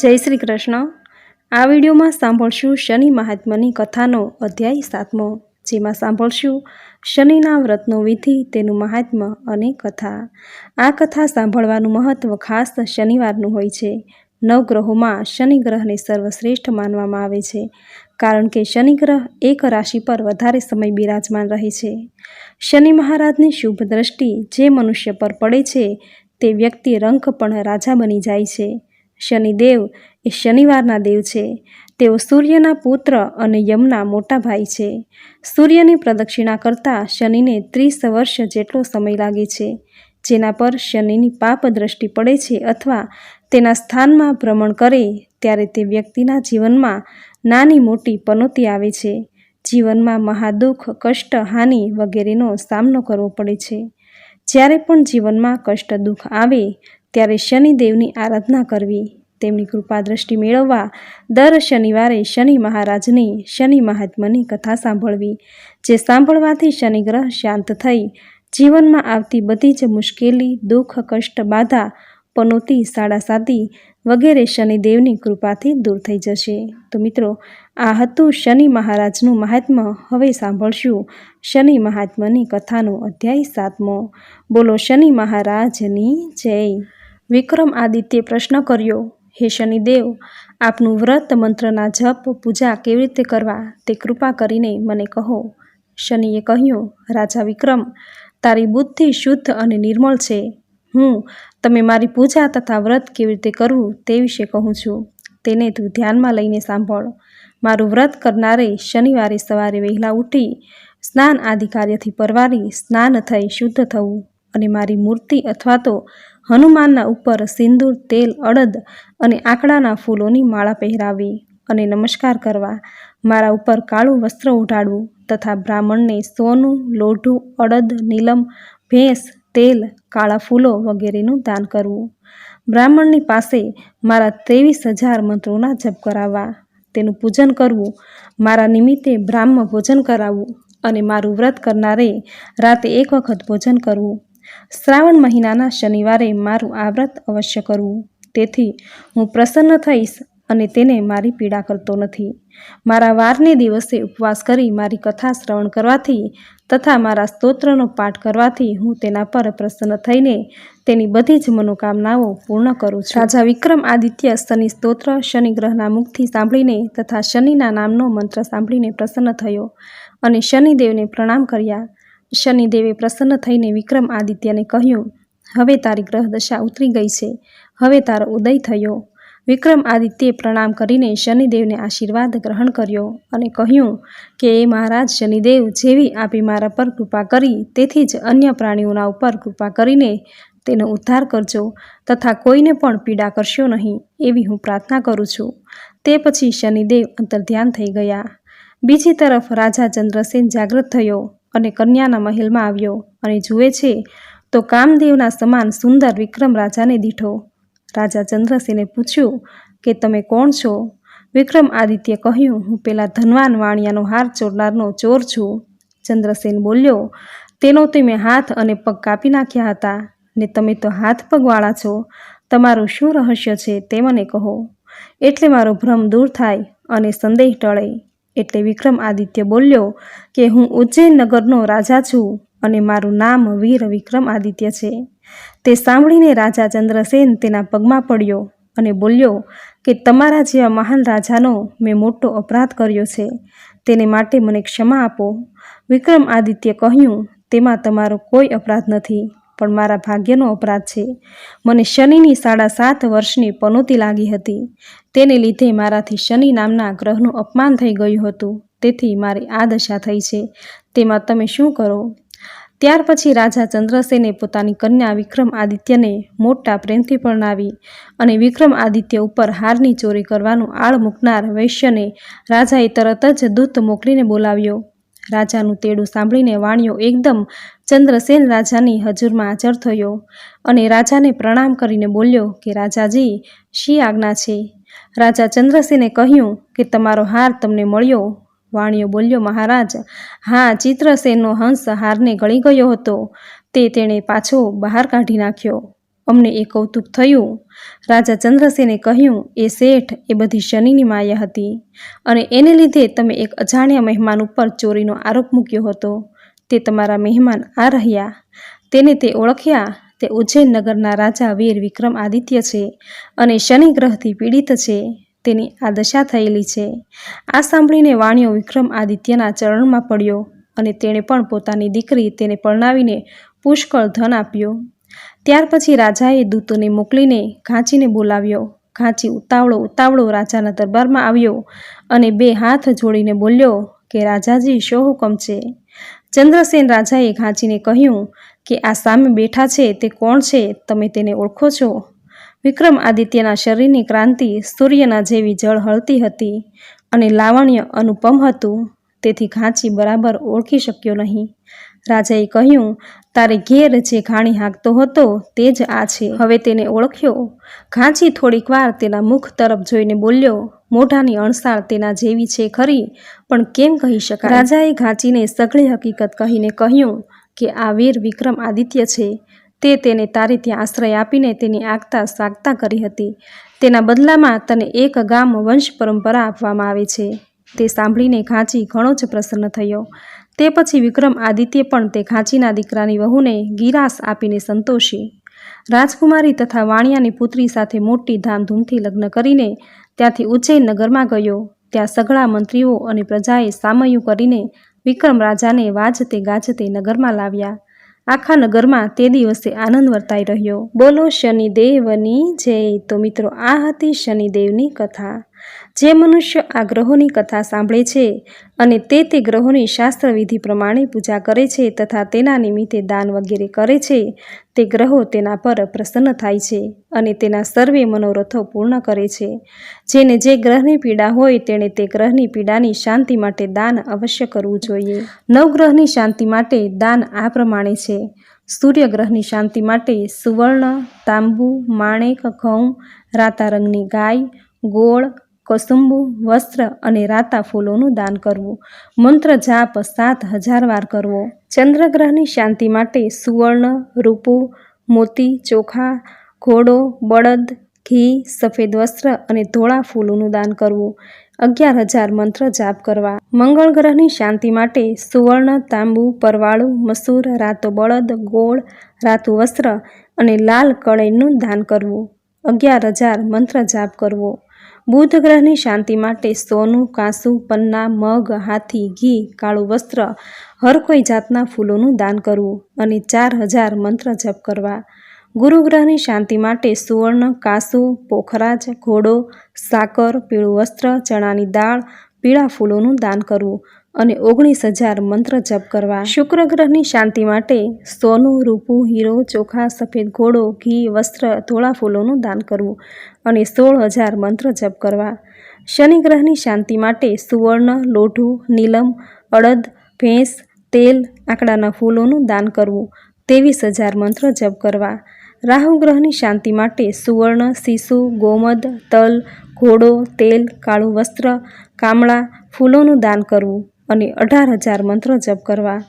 જય શ્રી કૃષ્ણ. આ વિડીયોમાં સાંભળશું શનિ મહાત્માની કથાનો અધ્યાય સાતમો, જેમાં સાંભળશું શનિના વ્રતનો વિધિ, તેનું મહાત્મ્ય અને કથા. આ કથા સાંભળવાનું મહત્વ ખાસ શનિવારનું હોય છે. નવગ્રહોમાં શનિ ગ્રહને સર્વશ્રેષ્ઠ માનવામાં આવે છે, કારણ કે શનિ ગ્રહ એક રાશિ પર વધારે સમય બિરાજમાન રહે છે. શનિ મહારાજની શુભ દ્રષ્ટિ જે મનુષ્ય પર પડે છે, તે વ્યક્તિ રંખ પણ રાજા બની જાય છે. શનિદેવ એ શનિવારના દેવ છે. તેઓ સૂર્યના પુત્ર અને યમના મોટા ભાઈ છે. સૂર્યની પ્રદક્ષિણા કરતાં શનિને ત્રીસ વર્ષ જેટલો સમય લાગે છે. જેના પર શનિની પાપ દ્રષ્ટિ પડે છે અથવા તેના સ્થાનમાં ભ્રમણ કરે ત્યારે તે વ્યક્તિના જીવનમાં નાની મોટી પનોતી આવે છે. જીવનમાં મહાદુઃખ, કષ્ટ, હાનિ વગેરેનો સામનો કરવો પડે છે. જ્યારે પણ જીવનમાં કષ્ટ, દુઃખ આવે ત્યારે શનિદેવની આરાધના કરવી, તેમની કૃપા દ્રષ્ટિ મેળવવા, દર શનિવારે શનિ મહારાજની, શનિ મહાત્માની કથા સાંભળવી, જે સાંભળવાથી શનિગ્રહ શાંત થઈ, જીવનમાં આવતી બધી જ મુશ્કેલી, દુઃખ, કષ્ટ, બાધા, પનોતી, સાડાસાતી વગેરે શનિદેવની કૃપાથી દૂર થઈ જશે. તો મિત્રો, આ હતું શનિ મહારાજનું મહાત્મ્ય હવે સાંભળશું શનિ મહાત્માની કથાનો અધ્યાય સાતમો. બોલો શનિ મહારાજની જય. વિક્રમ આદિત્ય પ્રશ્ન કર્યો, હે શનિદેવ, આપનું વ્રત મંત્રના જપ, પૂજા કેવી રીતે કરવા તે કૃપા કરીને મને કહો. શનિએ કહ્યું, રાજા વિક્રમ, તારી બુદ્ધિ શુદ્ધ અને નિર્મળ છે. હું તમે મારી પૂજા તથા વ્રત કેવી રીતે કરવું તે વિશે કહું છું. તેને તું ધ્યાનમાં લઈને સાંભળ. મારું વ્રત કરનારે શનિવારે સવારે વહેલા ઉઠી સ્નાન આદિ કાર્યથી પરવારી સ્નાન થઈ શુદ્ધ થવું અને મારી મૂર્તિ અથવા તો હનુમાનના ઉપર સિંદૂર, તેલ, અડદ અને આંકડાના ફૂલોની માળા પહેરાવી અને નમસ્કાર કરવા. મારા ઉપર કાળું વસ્ત્ર ઉઢાડવું તથા બ્રાહ્મણને સોનું, લોઢું, અડદ, નીલમ, ભેંસ, તેલ, કાળા ફૂલો વગેરેનું દાન કરવું. બ્રાહ્મણની પાસે મારા ત્રેવીસ હજાર મંત્રોના જપ કરાવવા. તેનું પૂજન કરવું, મારા નિમિત્તે બ્રાહ્મ ભોજન કરાવવું અને મારું વ્રત કરનારે રાતે એક વખત ભોજન કરવું. શ્રાવણ મહિનાના શનિવારે મારું આ વ્રત અવશ્ય કરવું. તેથી હું પ્રસન્ન થઈશ અને તેને મારી પીડા કરતો નથી. મારા વારને દિવસે ઉપવાસ કરી મારી કથા શ્રવણ કરવાથી તથા મારા સ્તોત્રનો પાઠ કરવાથી હું તેના પર પ્રસન્ન થઈને તેની બધી જ મનોકામનાઓ પૂર્ણ કરું છું. રાજા વિક્રમ આદિત્ય શનિ સ્તોત્ર, શનિ ગ્રહના મુખથી સાંભળીને તથા શનિના નામનો મંત્ર સાંભળીને પ્રસન્ન થયો અને શનિદેવને પ્રણામ કર્યા. શનિદેવે પ્રસન્ન થઈને વિક્રમ આદિત્યને કહ્યું, હવે તારી ગ્રહદશા ઉતરી ગઈ છે. હવે તારો ઉદય થયો. વિક્રમ આદિત્યે પ્રણામ કરીને શનિદેવને આશીર્વાદ ગ્રહણ કર્યો અને કહ્યું કે, એ મહારાજ, શનિદેવ જેવી આપી મારા પર કૃપા કરી, તેથી જ અન્ય પ્રાણીઓના ઉપર કૃપા કરીને તેનો ઉદ્ધાર કરજો તથા કોઈને પણ પીડા કરશો નહીં, એવી હું પ્રાર્થના કરું છું. તે પછી શનિદેવ અંતર્ધ્યાન થઈ ગયા. બીજી તરફ રાજા ચંદ્રસેન જાગૃત થયો. અને કન્યાના મહેલમાં આવ્યો અને જુએ છે તો કામદેવના સમાન સુંદર વિક્રમ રાજાને દીઠો. રાજા ચંદ્રસેને પૂછ્યું કે તમે કોણ છો? વિક્રમ આદિત્ય કહ્યું, હું પેલા ધનવાન વાણિયાનો હાર ચોરનારનો ચોર છું. ચંદ્રસેન બોલ્યો, તેનો તમે હાથ અને પગ કાપી નાખ્યા હતા, ને તમે તો હાથ પગવાળા છો. તમારું શું રહસ્ય છે તે મને કહો. એટલે મારો ભ્રમ દૂર થાય અને સંદેહ ટળે. એટલે વિક્રમ આદિત્ય બોલ્યો કે હું ઉજ્જૈન નગરનો રાજા છું અને મારું નામ વીર વિક્રમ આદિત્ય છે. તે સાંભળીને રાજા ચંદ્રસેન તેના પગમાં પડ્યો અને બોલ્યો કે તમારા જેવા મહાન રાજાનો મેં મોટો અપરાધ કર્યો છે, તેને માટે મને ક્ષમા આપો. વિક્રમ આદિત્ય કહ્યું, તેમાં તમારો કોઈ અપરાધ નથી. પણ મારા ભાગ્યનો અપરાધ છે. મને શનિની સાડા સાત વર્ષની પનોતી લાગી હતી. તેને લીધે મારાથી શનિ નામના ગ્રહનું અપમાન થઈ ગયું હતું. તેથી મારી આ દશા થઈ છે. તેમાં તમે શું કરો? ત્યાર પછી રાજા ચંદ્રસેને પોતાની કન્યા વિક્રમ આદિત્યને મોટા પ્રેમથી પરણાવી અને વિક્રમ આદિત્ય ઉપર હારની ચોરી કરવાનું આળ મૂકનાર વૈશ્યને રાજાએ તરત જ દૂત મોકલીને બોલાવ્યો. રાજાનું તેડું સાંભળીને વાણિયો એકદમ ચંદ્રસેન રાજાની હજુરમાં હાજર થયો અને રાજાને પ્રણામ કરીને બોલ્યો કે, રાજાજી, શી આજ્ઞા છે? રાજા ચંદ્રસેને કહ્યું કે, તમારો હાર તમને મળ્યો. વાણિયો બોલ્યો, મહારાજ, હા, ચિત્રસેનનો હંસ હારને ગળી ગયો હતો. તે તેણે પાછો બહાર કાઢી નાખ્યો. અમને એ કૌતુક થયું. રાજા ચંદ્રસેને કહ્યું, એ શેઠ એ બધી શનિની માયા હતી અને એને લીધે તમે એક અજાણ્યા મહેમાન ઉપર ચોરીનો આરોપ મૂક્યો હતો. તે તમારા મહેમાન આ રહ્યા. તેને તે ઓળખ્યા, તે ઉજ્જૈન નગરના રાજા વીર વિક્રમ આદિત્ય છે અને શનિ ગ્રહથી પીડિત છે. તેની આ દશા થયેલી છે. આ સાંભળીને વાણિયો વિક્રમ આદિત્યના ચરણમાં પડ્યો અને તેણે પણ પોતાની દીકરી તેને પરણાવીને પુષ્કળ ધન આપ્યું. ત્યાર પછી રાજાએ દૂતોને મોકલીને ઘાંચીને બોલાવ્યો. ઘાંચી ઉતાવળો ઉતાવળો રાજાના દરબારમાં આવ્યો અને બે હાથ જોડીને બોલ્યો કે, રાજાજી, શો હુકમ છે? ચંદ્રસેન રાજાએ ઘાંચીને કહ્યું કે, આ સામે બેઠા છે તે કોણ છે? તમે તેને ઓળખો છો. વિક્રમ આદિત્યના શરીરની ક્રાંતિ સૂર્યના જેવી જળ હળતી હતી અને લાવણ્ય અનુપમ હતું. તેથી ઘાંચી બરાબર ઓળખી શક્યો નહીં. રાજાએ કહ્યું, તારે ઘેર જે ઘાણી હાંકતો હતો તે જ આ છે. હવે તેને ઓળખ્યો. ઘાંચી થોડીક વાર તેના મુખ તરફ જોઈને બોલ્યો મોઢાની અણસાળ તેના જેવી છે ખરી, પણ કેમ કહી શકાય? રાજાએ ઘાંચીને સઘળી હકીકત કહીને કહ્યું કે આ વીર વિક્રમ આદિત્ય છે. તે તેને તારે ત્યાં આશ્રય આપીને તેની આગતા સાગતા કરી હતી. તેના બદલામાં તને એક ગામ વંશ પરંપરા આપવામાં આવે છે. તે સાંભળીને ઘાંચી ઘણો જ પ્રસન્ન થયો. તે પછી વિક્રમ આદિત્ય પણ તે ઘાંચીના દીકરાની વહુને ગિરાસ આપીને સંતોષી. રાજકુમારી તથા વાણિયાની પુત્રી સાથે મોટી ધામધૂમથી લગ્ન કરીને ત્યાંથી ઉજ્જૈન નગરમાં ગયો. ત્યાં સઘળા મંત્રીઓ અને પ્રજાએ સામયું કરીને વિક્રમ રાજાને વાજતે ગાજતે નગરમાં લાવ્યા. આખા નગરમાં તે દિવસે આનંદ વર્તાઈ રહ્યો. બોલો શનિદેવની જય. તો મિત્રો, આ હતી શનિદેવની કથા. જે મનુષ્ય આ ગ્રહોની કથા સાંભળે છે અને તે તે ગ્રહોની શાસ્ત્રવિધિ પ્રમાણે પૂજા કરે છે તથા તેના નિમિત્તે દાન વગેરે કરે છે, તે ગ્રહો તેના પર પ્રસન્ન થાય છે અને તેના સર્વે મનોરથો પૂર્ણ કરે છે. જેને જે ગ્રહની પીડા હોય તેણે તે ગ્રહની પીડાની શાંતિ માટે દાન અવશ્ય કરવું જોઈએ. નવગ્રહની શાંતિ માટે દાન આ પ્રમાણે છે. સૂર્યગ્રહની શાંતિ માટે સુવર્ણ, તાંબુ, માણેક, ઘઉં રાતા રંગની ગાય, ગોળ કસુંબુ, વસ્ત્ર અને રાતા ફૂલોનું દાન કરવું. મંત્ર જાપ સાત હજાર વાર કરવો. ચંદ્રગ્રહની શાંતિ માટે સુવર્ણ, રૂપું, મોતી, ચોખા, ઘોડો, બળદ, ઘી, સફેદ વસ્ત્ર અને ધોળા ફૂલોનું દાન કરવું. અગિયાર હજાર મંત્ર જાપ કરવા. મંગળ ગ્રહની શાંતિ માટે સુવર્ણ, તાંબુ, પરવાળું, મસૂર, રાતો બળદ, ગોળ, રાતું વસ્ત્ર અને લાલ કળેનું દાન કરવું. અગિયાર હજાર મંત્ર જાપ કરવો. બુધ ગ્રહની શાંતિ માટે સોનું, કાંસુ, પન્ના, મગ, હાથી, ઘી, કાળું વસ્ત્ર, હર કોઈ જાતના ફૂલોનું દાન કરવું અને ચાર હજાર મંત્ર જપ કરવા. ગુરુ ગ્રહની શાંતિ માટે સુવર્ણ, કાંસુ, પોખરાજ, ઘોડો, સાકર, પીળું વસ્ત્ર, ચણાની દાળ, પીળા ફૂલોનું દાન કરવું. અને ઓગણીસ હજાર મંત્ર જપ કરવા. શુક્ર ગ્રહની શાંતિ માટે સોનું, રૂપું, હીરો, ચોખા, સફેદ ઘોડો, ઘી, વસ્ત્ર, ધોળા ફૂલોનું દાન કરવું અને સોળ હજાર મંત્ર જપ કરવા. શનિ ગ્રહની શાંતિ માટે સુવર્ણ, લોઢું, નીલમ, અડદ, ભેંસ, તેલ, આંકડાના ફૂલોનું દાન કરવું. ત્રેવીસ હજાર મંત્ર જપ કરવા. રાહુ ગ્રહની શાંતિ માટે સુવર્ણ શિશુ ગોમદ, તલ, ઘોડો, તેલ, કાળું વસ્ત્ર, કામળા ફૂલોનું દાન કરવું. અને અઢાર હજાર મંત્ર જપ કરવા.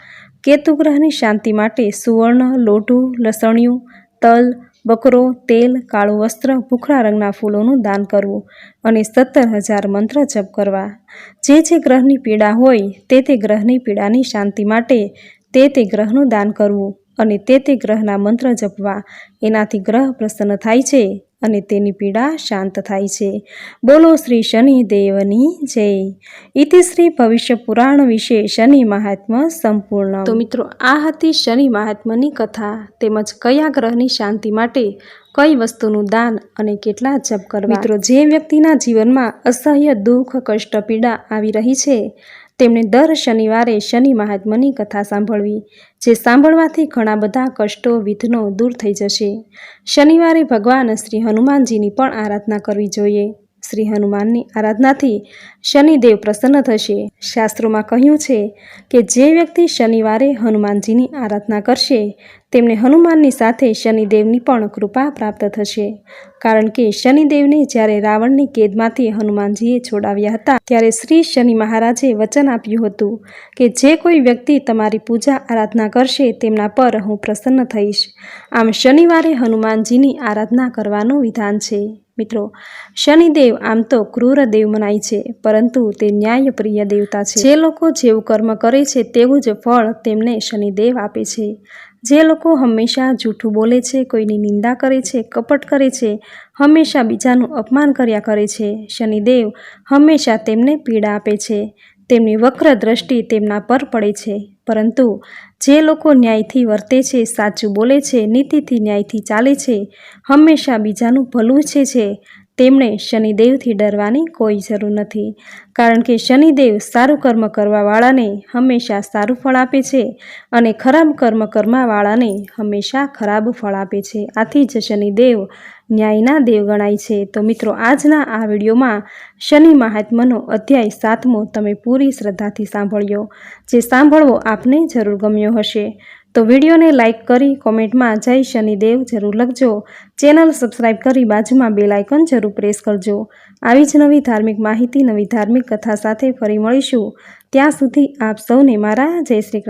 કેતુ ગ્રહની શાંતિ માટે સુવર્ણ લોઢું લસણિયું, તલ, બકરો, તેલ, કાળું વસ્ત્ર, ભૂખરા રંગના ફૂલોનું દાન કરવું અને સત્તર હજાર મંત્ર જપ કરવા. જે જે ગ્રહની પીડા હોય તે તે ગ્રહની પીડાની શાંતિ માટે તે તે ગ્રહનું દાન કરવું અને તે તે ગ્રહના મંત્ર જપવા. એનાથી ગ્રહ પ્રસન્ન થાય છે. અને તેની પીડા શાંત થાય છે. બોલો શ્રી શનિદેવની જય. ઇતિ શ્રી ભવિષ્ય પુરાણ વિશે શનિ મહાત્મા સંપૂર્ણ. તો મિત્રો આ હતી શનિ મહાત્માની કથા તેમજ કયા ગ્રહની શાંતિ માટે કઈ વસ્તુનું દાન અને કેટલા જપ કરવા. મિત્રો જે વ્યક્તિના જીવનમાં અસહ્ય દુઃખ કષ્ટ પીડા આવી રહી છે તેમણે દર શનિવારે શનિ મહાત્માની કથા સાંભળવી. જે સાંભળવાથી ઘણા બધા કષ્ટો, વિઘ્નો દૂર થઈ જશે. શનિવારે ભગવાન શ્રી હનુમાનજીની પણ આરાધના કરવી જોઈએ. શ્રી હનુમાનની આરાધનાથી શનિદેવ પ્રસન્ન થશે. શાસ્ત્રોમાં કહ્યું છે કે જે વ્યક્તિ શનિવારે હનુમાનજીની આરાધના કરશે તેમને હનુમાનની સાથે શનિદેવની પણ કૃપા પ્રાપ્ત થશે. કારણ કે શનિદેવને જ્યારે રાવણની કેદમાંથી હનુમાનજીએ છોડાવ્યા હતા, ત્યારે શ્રી શનિ મહારાજે વચન આપ્યું હતું કે જે કોઈ વ્યક્તિ તમારી પૂજા આરાધના કરશે તેમના પર હું પ્રસન્ન થઈશ. આમ શનિવારે હનુમાનજીની આરાધના કરવાનું વિધાન છે. મિત્રો, શનિદેવ આમ તો ક્રૂર દેવ મનાય છે, પરંતુ તે ન્યાયપ્રિય દેવતા છે. જે લોકો જેવું કર્મ કરે છે, તેવું જ ફળ તેમને શનિદેવ આપે છે. જે લોકો હંમેશા જૂઠું બોલે છે, કોઈની નિંદા કરે છે, કપટ કરે છે, હંમેશા બીજાનું અપમાન કર્યા કરે છે. શનિદેવ હંમેશા તેમને પીડા આપે છે. તેમની વક્ર દ્રષ્ટિ તેમના પર પડે છે. પરંતુ જે લોકો ન્યાયથી વર્તે છે, સાચું બોલે છે, નીતિથી ન્યાયથી ચાલે છે, હંમેશા બીજાનું ભલું ઈચ્છે છે. તેમણે શનિદેવથી ડરવાની કોઈ જરૂર નથી. કારણ કે શનિદેવ સારું કર્મ કરવાવાળાને હંમેશા સારું ફળ આપે છે અને ખરાબ કર્મ કરવાવાળાને હંમેશા ખરાબ ફળ આપે છે. આથી જ શનિદેવ ન્યાયના દેવ ગણાય છે. તો મિત્રો, આજના આ વિડીયોમાં શનિ મહાત્માનો અધ્યાય સાતમો તમે પૂરી શ્રદ્ધાથી સાંભળ્યો. જે સાંભળવો આપને જરૂર ગમ્યો હશે. તો વિડીયોને લાઇક કરી કોમેન્ટમાં જય શનિદેવ જરૂર લખજો. ચેનલ સબસ્ક્રાઈબ કરી બાજુમાં બેલ આઇકન જરૂર પ્રેસ કરજો. આવી જ નવી ધાર્મિક માહિતી, નવી ધાર્મિક કથા સાથે ફરી મળીશું. ત્યાં સુધી આપ સૌને મારા જય શ્રી